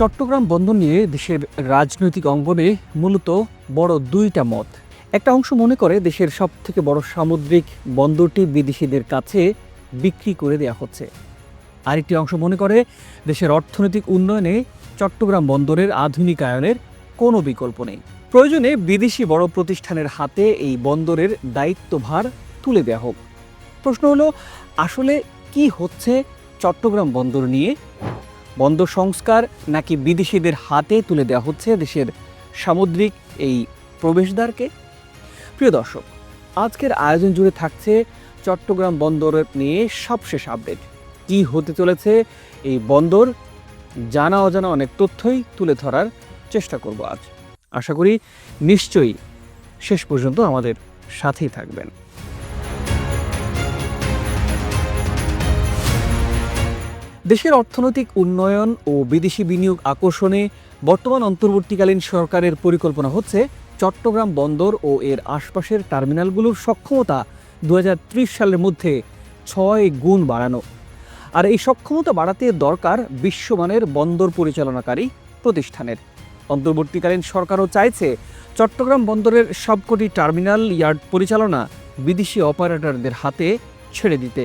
চট্টগ্রাম বন্দর নিয়ে দেশের রাজনৈতিক অঙ্গনে মূলত বড় দুইটা মত। একটা অংশ মনে করে দেশের সব থেকে বড় সামুদ্রিক বন্দরটি বিদেশিদের কাছে বিক্রি করে দেওয়া হচ্ছে। আরেকটি অংশ মনে করে দেশের অর্থনৈতিক উন্নয়নে চট্টগ্রাম বন্দরের আধুনিকায়নের কোনো বিকল্প নেই। প্রয়োজনে বিদেশি বড় প্রতিষ্ঠানের হাতে এই বন্দরের দায়িত্বভার তুলে দেওয়া হোক। প্রশ্ন হলো, আসলে কি হচ্ছে চট্টগ্রাম বন্দর নিয়ে? বন্দর সংস্কার নাকি বিদেশিদের হাতে তুলে দেওয়া হচ্ছে দেশের সামুদ্রিক এই প্রবেশদ্বারকে? প্রিয় দর্শক, আজকের আয়োজন জুড়ে থাকছে চট্টগ্রাম বন্দরের নিয়ে সবশেষ আপডেট। কি হতে চলেছে এই বন্দর? জানা অজানা অনেক তথ্যই তুলে ধরার চেষ্টা করব আজ। আশা করি নিশ্চয়ই শেষ পর্যন্ত আমাদের সাথেই থাকবেন। দেশের অর্থনৈতিক উন্নয়ন ও বিদেশি বিনিয়োগ আকর্ষণে বর্তমান অন্তর্বর্তীকালীন সরকারের পরিকল্পনা হচ্ছে চট্টগ্রাম বন্দর ও এর আশপাশের টার্মিনালগুলোর সক্ষমতা দু হাজার ত্রিশ সালের মধ্যে ছয় গুণ বাড়ানো। আর এই সক্ষমতা বাড়াতে দরকার বিশ্বমানের বন্দর পরিচালনাকারী প্রতিষ্ঠানের। অন্তর্বর্তীকালীন সরকারও চাইছে চট্টগ্রাম বন্দরের সবকটি টার্মিনাল ইয়ার্ড পরিচালনা বিদেশি অপারেটরদের হাতে ছেড়ে দিতে।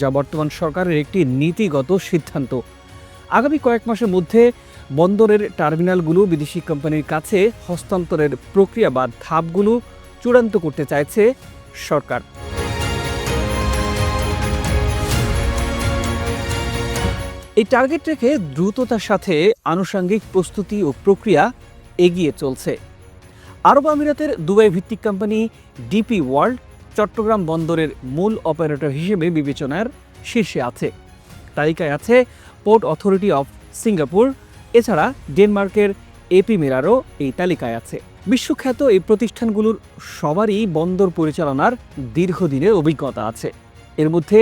যা বর্তমান সরকারের একটি নীতিগত সিদ্ধান্ত। আগামী কয়েক মাসের মধ্যে বন্দরের টার্মিনালগুলো বিদেশি কোম্পানির কাছে হস্তান্তরের প্রক্রিয়া বা ধাপগুলো চূড়ান্ত করতে চাইছে সরকার। এই টার্গেট রেখে দ্রুততার সাথে আনুষঙ্গিক প্রস্তুতি ও প্রক্রিয়া এগিয়ে চলছে। আরব আমিরাতের দুবাই ভিত্তিক কোম্পানি ডিপি ওয়ার্ল্ড চট্টগ্রাম বন্দরের মূল অপারেটর হিসেবে বিবেচনার শীর্ষে আছে। তালিকায় আছে পোর্ট অথরিটি অফ সিঙ্গাপুর, এছাড়া ডেনমার্কের এপি মেরারও এই তালিকায় আছে। বিশ্বখ্যাত এই প্রতিষ্ঠানগুলোর সবারই বন্দর পরিচালনার দীর্ঘদিনের অভিজ্ঞতা আছে। এর মধ্যে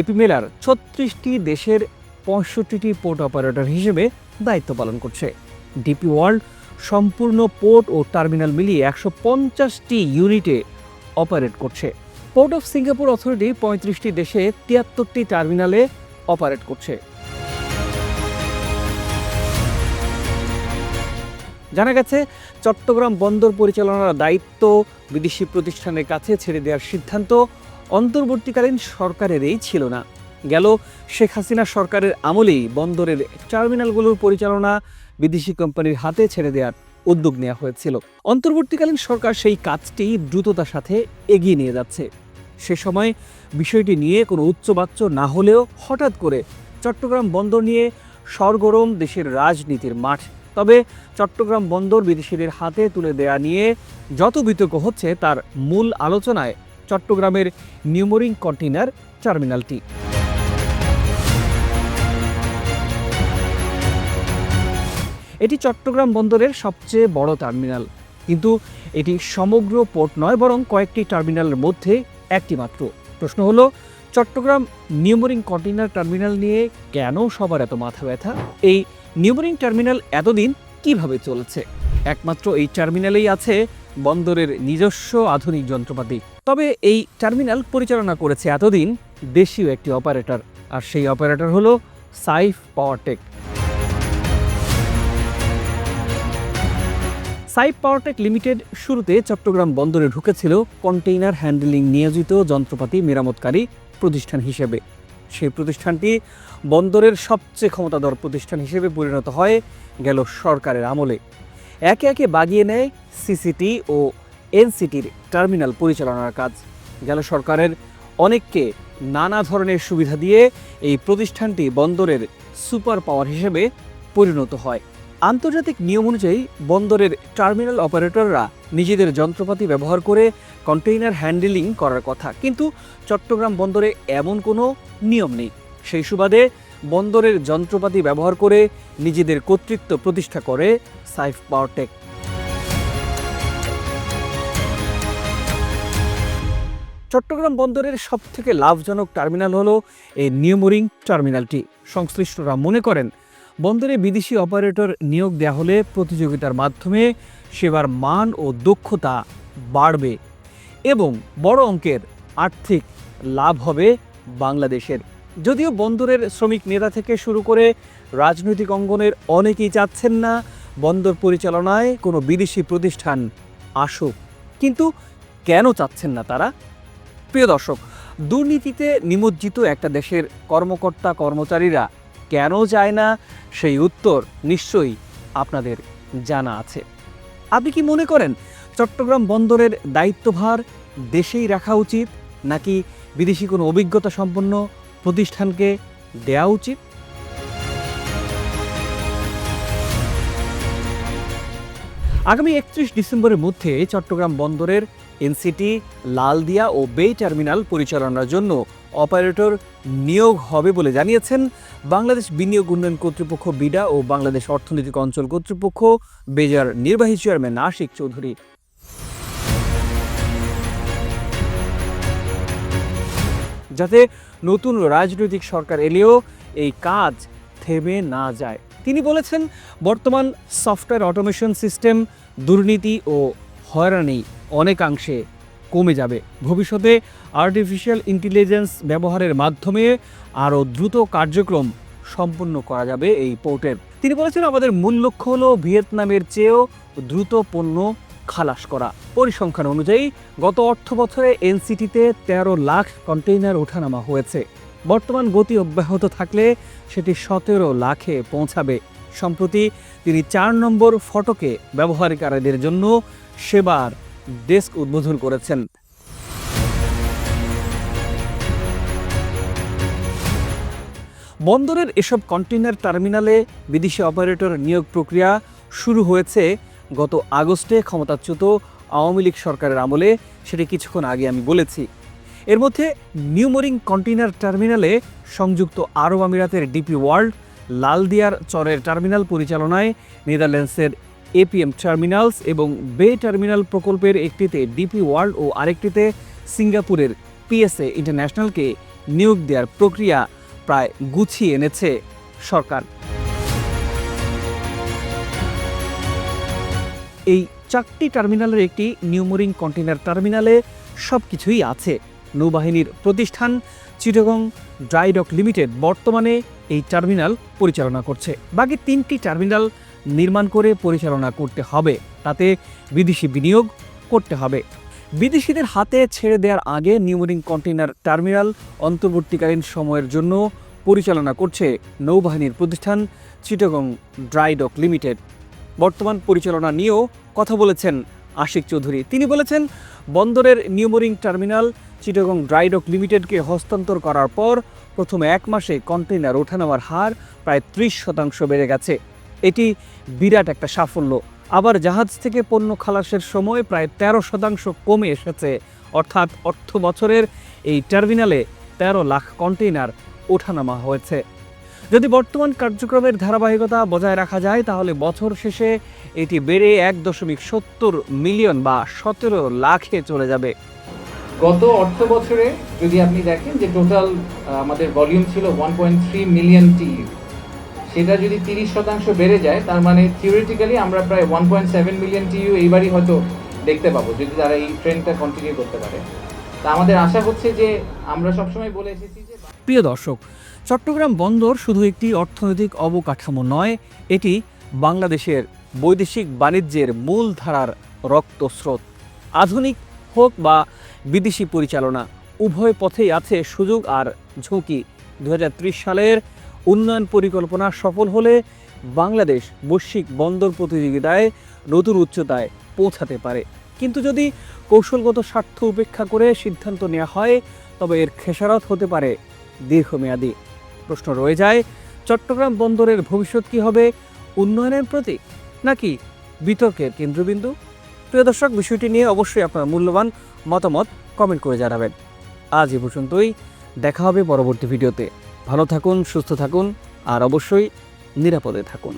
এপি মেলার ছত্রিশটি দেশের পঁয়ষট্টিটি পোর্ট অপারেটর হিসেবে দায়িত্ব পালন করছে। ডিপি ওয়ার্ল্ড সম্পূর্ণ পোর্ট ও টার্মিনাল মিলিয়ে একশো পঞ্চাশটি ইউনিটে অপারেট করছে। পোর্ট অফ সিঙ্গাপুর অথরিটি পঁয়ত্রিশটি দেশে তিয়াত্তরটি টার্মিনালে অপারেট করছে। জানা গেছে, চট্টগ্রাম বন্দর পরিচালনার দায়িত্ব বিদেশি প্রতিষ্ঠানের কাছে ছেড়ে দেওয়ার সিদ্ধান্ত অন্তর্বর্তীকালীন সরকারেরই ছিল না। গেল শেখ হাসিনা সরকারের আমলেই বন্দরের টার্মিনালগুলোর পরিচালনা বিদেশি কোম্পানির হাতে ছেড়ে দেওয়ার উদ্যোগ নেওয়া হয়েছিল। অন্তর্বর্তীকালীন সরকার সেই কাজটি দ্রুততার সাথে এগিয়ে নিয়ে যাচ্ছে। সে সময় বিষয়টি নিয়ে কোনো উচ্চবাচ্য না হলেও হঠাৎ করে চট্টগ্রাম বন্দর নিয়ে সরগরম দেশের রাজনীতির মাঠ। তবে চট্টগ্রাম বন্দর বিদেশিদের হাতে তুলে দেয়া নিয়ে যত বিতর্ক হচ্ছে তার মূল আলোচনায় চট্টগ্রামের নিউমোরিং কন্টেইনার টার্মিনালটি। এটি চট্টগ্রাম বন্দরের সবচেয়ে বড় টার্মিনাল। কিন্তু এটি সমগ্র পোর্ট নয়, বরং কয়েকটি টার্মিনালের মধ্যে একটি মাত্র। প্রশ্ন হলো, চট্টগ্রাম নিউমোরিং কন্টেইনার টার্মিনাল নিয়ে কেন সবার এত মাথা ব্যথা? এই নিউমোরিং টার্মিনাল এতদিন কীভাবে চলেছে? একমাত্র এই টার্মিনালেই আছে বন্দরের নিজস্ব আধুনিক যন্ত্রপাতি। তবে এই টার্মিনাল পরিচালনা করেছে এতদিন দেশীয় একটি অপারেটর, আর সেই অপারেটর হলো Saif Powertech. Saif Powertech limited শুরুতে চট্টগ্রাম বন্দরে ঢুকেছিল কন্টেইনার হ্যান্ডেলিং নিয়োজিত যন্ত্রপাতি মেরামতকারী প্রতিষ্ঠান হিসেবে। সেই প্রতিষ্ঠানটি বন্দরের সবচেয়ে ক্ষমতাধর প্রতিষ্ঠান হিসেবে পরিণত হয়, গেল সরকারের আমলে। একে একে বাগিয়ে নেয় সিসিটি ও এনসিটির টার্মিনাল পরিচালনার কাজ। গেল সরকারের অনেককে নানা ধরনের সুবিধা দিয়ে এই প্রতিষ্ঠানটি বন্দরের সুপার পাওয়ার হিসেবে পরিণত হয়। আন্তর্জাতিক নিয়ম অনুযায়ী বন্দরের টার্মিনাল অপারেটররা নিজেদের যন্ত্রপাতি ব্যবহার করে কন্টেইনার হ্যান্ডেলিং করার কথা। কিন্তু চট্টগ্রাম বন্দরে এমন কোনো নিয়ম নেই। সেই সুবাদে বন্দরের যন্ত্রপাতি ব্যবহার করে নিজেদের কর্তৃত্ব প্রতিষ্ঠা করে সাইফ পাওয়ারটেক চট্টগ্রাম বন্দরের সবথেকে লাভজনক টার্মিনাল হলো এই নিউমোরিং টার্মিনালটি। সংশ্লিষ্টরা মনে করেন বন্দরে বিদেশি অপারেটর নিয়োগ দেওয়া হলে প্রতিযোগিতার মাধ্যমে সেবার মান ও দক্ষতা বাড়বে এবং বড় অঙ্কের আর্থিক লাভ হবে বাংলাদেশের। যদিও বন্দরের শ্রমিক নেতা থেকে শুরু করে রাজনৈতিক অঙ্গনের অনেকেই চাচ্ছেন না বন্দর পরিচালনায় কোনো বিদেশি প্রতিষ্ঠান আসুক। কিন্তু কেন চাচ্ছেন না তারা? প্রিয় দর্শক, দুর্নীতিতে নিমজ্জিত একটা দেশের কর্মকর্তা কর্মচারীরা কেন যায় না, সেই উত্তর নিশ্চয়ই আপনাদের জানা আছে। আপনি কি মনে করেন চট্টগ্রাম বন্দরের দায়িত্বভার দেশেই রাখা উচিত, নাকি বিদেশি কোনো অভিজ্ঞতা সম্পন্ন প্রতিষ্ঠানকে দেওয়া উচিত? আগামী একত্রিশ ডিসেম্বরের মধ্যে চট্টগ্রাম বন্দরের এনসিটি, লালদিয়া ও বে টার্মিনাল পরিচালনার জন্য অপারেটর নিয়োগ হবে বলে জানিয়েছেন বাংলাদেশ বিনিয়োগ উন্নয়ন কর্তৃপক্ষ বিডা ও বাংলাদেশ অর্থনৈতিক অঞ্চল কর্তৃপক্ষ বেজার নির্বাহী চেয়ারম্যান আশিক চৌধুরী। যাতে নতুন রাজনৈতিক সরকার এলেও এই কাজ থেমে না যায়। তিনি বলেছেন, বর্তমান সফটওয়্যার অটোমেশন সিস্টেম দুর্নীতি ও হয়রানি অনেকাংশে কমে যাবে। ভবিষ্যতে আর্টিফিশিয়াল ইন্টেলিজেন্স ব্যবহারের মাধ্যমে আরও দ্রুত কার্যক্রম সম্পন্ন করা যাবে এই পোর্টের তিনি বলেছেন, আমাদের মূল লক্ষ্য হলো ভিয়েতনামের চেয়েও দ্রুত পণ্য খালাস করা। পরিসংখ্যান অনুযায়ী, গত অর্থ বছরে এনসিটিতে তেরো লাখ কন্টেইনার ওঠানামা হয়েছে। বর্তমান গতি অব্যাহত থাকলে সেটি সতেরো লাখে পৌঁছাবে। সম্প্রতি তিনি চার নম্বর ফটকে ব্যবহারকারীদের জন্য সেবার ডেস্ক উদ্বোধন করেছেন। বন্দরের এসব কন্টেইনার টার্মিনালে বিদেশি অপারেটর নিয়োগ প্রক্রিয়া শুরু হয়েছে গত আগস্টে ক্ষমতাচ্যুত আওয়ামী লীগ সরকারের আমলে, সেটি কিছুক্ষণ আগে আমি বলেছি। এর মধ্যে নিউমোরিং কন্টেইনার টার্মিনালে সংযুক্ত আরব আমিরাতের ডিপি ওয়ার্ল্ড, লালদিয়ার চরের টার্মিনাল পরিচালনায় নেদারল্যান্ডসের এপিএম টার্মিনালস এবং বে টার্মিনাল প্রকল্পের একটিতে ডিপি ওয়ার্ল্ড ও আরেকটিতে সিঙ্গাপুরের পিএসএ ইন্টারন্যাশনালকে নিয়োগ দেওয়ার প্রক্রিয়া প্রায় গুছিয়ে এনেছে সরকার। এই চারটি টার্মিনালের একটি নিউমোরিং কন্টেনার টার্মিনালে সব কিছুই আছে। নৌবাহিনীর প্রতিষ্ঠান চিটাগং ড্রাইডক লিমিটেড বর্তমানে এই টার্মিনাল পরিচালনা করছে। বাকি তিনটি টার্মিনাল নির্মাণ করে পরিচালনা করতে হবে। তাতে বিদেশি বিনিয়োগ করতে হবে। বিদেশিদের হাতে ছেড়ে দেওয়ার আগে নিউমোরিং কন্টেইনার টার্মিনাল অন্তর্বর্তীকালীন সময়ের জন্য পরিচালনা করছে নৌবাহিনীর প্রতিষ্ঠান চিটাগং ড্রাইডক লিমিটেড। বর্তমান পরিচালনা নিয়েও কথা বলেছেন আশিক চৌধুরী। তিনি বলেছেন, বন্দরের new mooring terminal Chittagong dry dock লিমিটেডকে হস্তান্তর করার পর প্রথম এক মাসে কন্টেইনার ওঠানামার হার প্রায় ত্রিশ শতাংশ বেড়ে গেছে। এটি বিরাট একটা সাফল্য। আবার জাহাজ থেকে পণ্য খালাসের সময় প্রায় তেরো শতাংশ কমে এসেছে। অর্থাৎ অর্থ বছরের এই টার্মিনালে তেরো লাখ কন্টেইনার ওঠানামা হয়েছে। যদি বর্তমান কার্যক্রমের ধারাবাহিকতা বজায় রাখা যায়, তাহলে বছর শেষে এটি বেড়ে এক দশমিক সত্তর মিলিয়ন বা সতেরো লাখে চলে যাবে। গত অর্থ বছরে যদি আপনি দেখেন যে টোটাল আমাদের ভলিউম ছিল one point three million TEU সেটা যদি তিরিশ শতাংশ বেড়ে যায়, তার মানে থিওরিটিক্যালি আমরা প্রায় one point seven million TEU এইবারই হয়তো দেখতে পাবো, যদি তারা এই ট্রেন্ডটা কন্টিনিউ করতে পারে। তা আমাদের আশা হচ্ছে যে আমরা সবসময় বলে এসেছি যে প্রিয় দর্শক, চট্টগ্রাম বন্দর শুধু একটি অর্থনৈতিক অবকাঠামো নয়, এটি বাংলাদেশের বৈদেশিক বাণিজ্যের মূল ধারার রক্তস্রোত। আধুনিক হোক বা বিদেশি পরিচালনা, উভয় পথেই আছে সুযোগ আর ঝুঁকি। দু হাজার ত্রিশ সালের উন্নয়ন পরিকল্পনা সফল হলে বাংলাদেশ বৈশ্বিক বন্দর প্রতিযোগিতায় নতুন উচ্চতায় পৌঁছাতে পারে। কিন্তু যদি কৌশলগত স্বার্থ উপেক্ষা করে সিদ্ধান্ত নেওয়া হয়, তবে এর খেসারত হতে পারে দীর্ঘমেয়াদী। প্রশ্ন রয়ে যায়, চট্টগ্রাম বন্দরের ভবিষ্যৎ কি হবে? উন্নয়নের প্রতীক নাকি বিতর্কের কেন্দ্রবিন্দু? প্রিয় দর্শক, বিষয়টি নিয়ে অবশ্যই আপনার মূল্যবান মতামত কমেন্ট করে জানাবেন। আজ এ পর্যন্তই। দেখা হবে পরবর্তী ভিডিওতে। ভালো থাকুন সুস্থ থাকুন আর অবশ্যই নিরাপদে থাকুন।